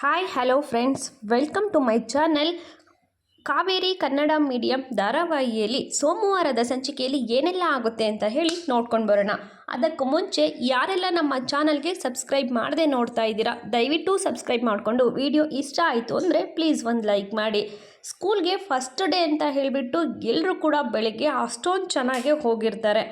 Hi hello friends welcome to my channel Kaveri Kannada medium ಧಾರಾವಾಹಿಯಲ್ಲಿ ಸೋಮವಾರದ ಸಂಚಿಕೆಯಲ್ಲಿ ಏನೆಲ್ಲ ಆಗುತ್ತೆ ಅಂತ ಹೇಳಿ ನೋಡ್ಕೊಂಡು ಬರೋಣ. ಅದಕ್ಕೂ ಮುಂಚೆ ಯಾರೆಲ್ಲ ನಮ್ಮ ಚಾನಲ್ಗೆ ಸಬ್ಸ್ಕ್ರೈಬ್ ಮಾಡದೆ ನೋಡ್ತಾ ಇದ್ದೀರಾ, ದಯವಿಟ್ಟು ಸಬ್ಸ್ಕ್ರೈಬ್ ಮಾಡಿಕೊಂಡು ವಿಡಿಯೋ ಇಷ್ಟ ಆಯಿತು ಅಂದರೆ ಪ್ಲೀಸ್ ಒಂದು ಲೈಕ್ ಮಾಡಿ. ಸ್ಕೂಲ್ಗೆ ಫಸ್ಟ್ ಡೇ ಅಂತ ಹೇಳಿಬಿಟ್ಟು ಎಲ್ಲರೂ ಕೂಡ ಬೆಳಗ್ಗೆ ಅಷ್ಟೊಂದು ಚೆನ್ನಾಗೆ ಹೋಗಿರ್ತಾರೆ.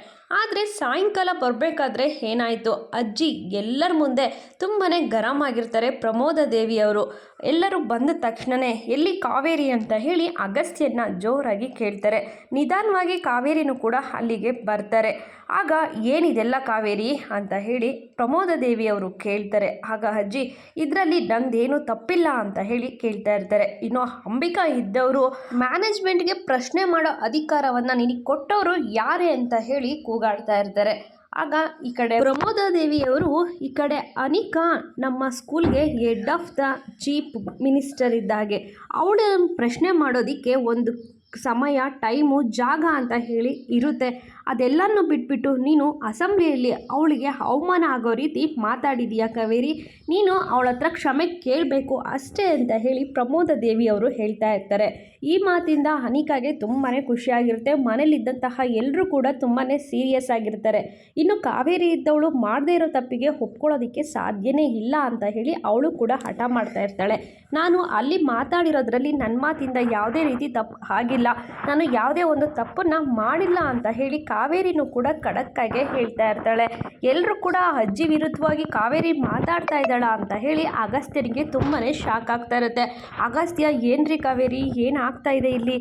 ಆದರೆ ಸಾಯಂಕಾಲ ಬರಬೇಕಾದ್ರೆ ಏನಾಯಿತು? ಅಜ್ಜಿ ಎಲ್ಲರ ಮುಂದೆ ತುಂಬಾ ಗರಂ ಆಗಿರ್ತಾರೆ ಪ್ರಮೋದ ದೇವಿಯವರು. ಎಲ್ಲರೂ ಬಂದ ತಕ್ಷಣವೇ ಎಲ್ಲಿ ಕಾವೇರಿ ಅಂತ ಹೇಳಿ ಅಗಸ್ತ್ಯನ ಜೋರಾಗಿ ಕೇಳ್ತಾರೆ. ನಿಧಾನವಾಗಿ ಕಾವೇರಿನೂ ಕೂಡ ಅಲ್ಲಿಗೆ ಬರ್ತಾರೆ. ಆಗ ಏನಿದೆಲ್ಲ ಕಾವೇರಿ ಅಂತ ಹೇಳಿ ಪ್ರಮೋದ ದೇವಿಯವರು ಕೇಳ್ತಾರೆ. ಆಗ ಅಜ್ಜಿ, ಇದರಲ್ಲಿ ನಂದೇನು ತಪ್ಪಿಲ್ಲ ಅಂತ ಹೇಳಿ ಕೇಳ್ತಾ ಇರ್ತಾರೆ. ಇನ್ನು ಅಂಬಿಕಾ ಇದ್ದವರು ಮ್ಯಾನೇಜ್ಮೆಂಟ್ಗೆ ಪ್ರಶ್ನೆ ಮಾಡೋ ಅಧಿಕಾರವನ್ನು ನಿನಗೆ ಕೊಟ್ಟವರು ಯಾರೇ ಅಂತ ಹೇಳಿ ಕೂಗಾಡ್ತಾ ಇರ್ತಾರೆ. ಆಗ ಈ ಕಡೆ ಪ್ರಮೋದಾದೇವಿಯವರು, ಈ ಕಡೆ ಅನಿಕಾ ನಮ್ಮ ಸ್ಕೂಲ್ಗೆ head of the chief minister ಇದ್ದಾಗೆ. ಅವಳು ಪ್ರಶ್ನೆ ಮಾಡೋದಕ್ಕೆ ಒಂದು ಸಮಯ, ಟೈಮು, ಜಾಗ ಅಂತ ಹೇಳಿ ಇರುತ್ತೆ. ಅದೆಲ್ಲನೂ ಬಿಟ್ಬಿಟ್ಟು ನೀನು ಅಸೆಂಬ್ಲಿಯಲ್ಲಿ ಅವಳಿಗೆ ಅವಮಾನ ಆಗೋ ರೀತಿ ಮಾತಾಡಿದೀಯ ಕಾವೇರಿ? ನೀನು ಅವಳ ಹತ್ರ ಕ್ಷಮೆ ಕೇಳಬೇಕು ಅಷ್ಟೇ ಅಂತ ಹೇಳಿ ಪ್ರಮೋದ ದೇವಿಯವರು ಹೇಳ್ತಾ ಇರ್ತಾರೆ. ಈ ಮಾತಿಂದ ಅನಿಕಾಗೆ ತುಂಬಾ ಖುಷಿಯಾಗಿರುತ್ತೆ. ಮನೇಲಿದ್ದಂತಹ ಎಲ್ಲರೂ ಕೂಡ ತುಂಬಾ ಸೀರಿಯಸ್ ಆಗಿರ್ತಾರೆ. ಇನ್ನು ಕಾವೇರಿ ಇದ್ದವಳು ಮಾಡದೇ ಇರೋ ತಪ್ಪಿಗೆ ಒಪ್ಕೊಳ್ಳೋದಕ್ಕೆ ಸಾಧ್ಯನೇ ಇಲ್ಲ ಅಂತ ಹೇಳಿ ಅವಳು ಕೂಡ ಹಠ ಮಾಡ್ತಾ ಇರ್ತಾಳೆ. ನಾನು ಅಲ್ಲಿ ಮಾತಾಡಿರೋದ್ರಲ್ಲಿ ನನ್ನ ಮಾತಿಂದ ಯಾವುದೇ ರೀತಿ ತಪ್ಪು ಆಗಿಲ್ಲ ನಾನು ಯಾವುದೇ ಒಂದು ತಪ್ಪನ್ನು ಮಾಡಿಲ್ಲ ಅಂತ ಹೇಳಿ ಕಾವೇರಿನೂ ಕೂಡ ಖಡಕ್ಕಾಗೆ ಹೇಳ್ತಾ ಇರ್ತಾಳೆ. ಎಲ್ಲರೂ ಕೂಡ ಅಜ್ಜಿ ವಿರುದ್ಧವಾಗಿ ಕಾವೇರಿ ಮಾತಾಡ್ತಾ ಇದ್ದಾಳ ಅಂತ ಹೇಳಿ ಅಗಸ್ತ್ಯನಿಗೆ ತುಂಬಾ ಶಾಕ್ ಆಗ್ತಾ ಇರುತ್ತೆ. ಅಗಸ್ತ್ಯ, ಏನ್ರಿ ಕಾವೇರಿ? ಏನು ಆಗ್ತಾ ಇದೆ ಇಲ್ಲಿ?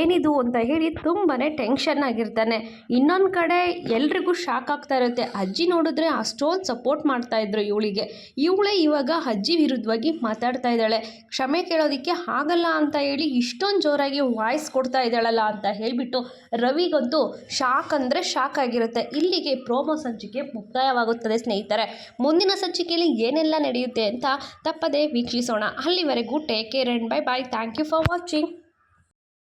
ಏನಿದು? ಅಂತ ಹೇಳಿ ತುಂಬಾ ಟೆನ್ಷನ್ ಆಗಿರ್ತಾನೆ. ಇನ್ನೊಂದು ಕಡೆ ಎಲ್ರಿಗೂ ಶಾಕ್ ಆಗ್ತಾ ಇರುತ್ತೆ. ಅಜ್ಜಿ ನೋಡಿದ್ರೆ ಅಷ್ಟೊಂದು ಸಪೋರ್ಟ್ ಮಾಡ್ತಾ ಇದ್ರು ಇವಳಿಗೆ. ಇವಳೇ ಇವಾಗ ಅಜ್ಜಿ ವಿರುದ್ಧವಾಗಿ ಮಾತಾಡ್ತಾ ಇದ್ದಾಳೆ. ಕ್ಷಮೆ ಕೇಳೋದಕ್ಕೆ ಆಗಲ್ಲ ಅಂತ ಹೇಳಿ ಇಷ್ಟೊಂದು ಜೋರಾಗಿ ವಾಯ್ಸ್ ಕೊಡ್ತಾ ಇದ್ದಾಳಲ್ಲ ಅಂತ ಹೇಳಿಬಿಟ್ಟು ರವಿಗಂತೂ ಶಾಕ್ ಅಂದರೆ ಶಾಕ್ ಆಗಿರುತ್ತೆ. ಇಲ್ಲಿಗೆ ಪ್ರೋಮೋ ಸಂಚಿಕೆ ಮುಕ್ತಾಯವಾಗುತ್ತದೆ ಸ್ನೇಹಿತರೆ. ಮುಂದಿನ ಸಂಚಿಕೆಯಲ್ಲಿ ಏನೆಲ್ಲ ನಡೆಯುತ್ತೆ ಅಂತ ತಪ್ಪದೇ ವೀಕ್ಷಿಸೋಣ. ಅಲ್ಲಿವರೆಗೂ take care and bye bye thank you for watching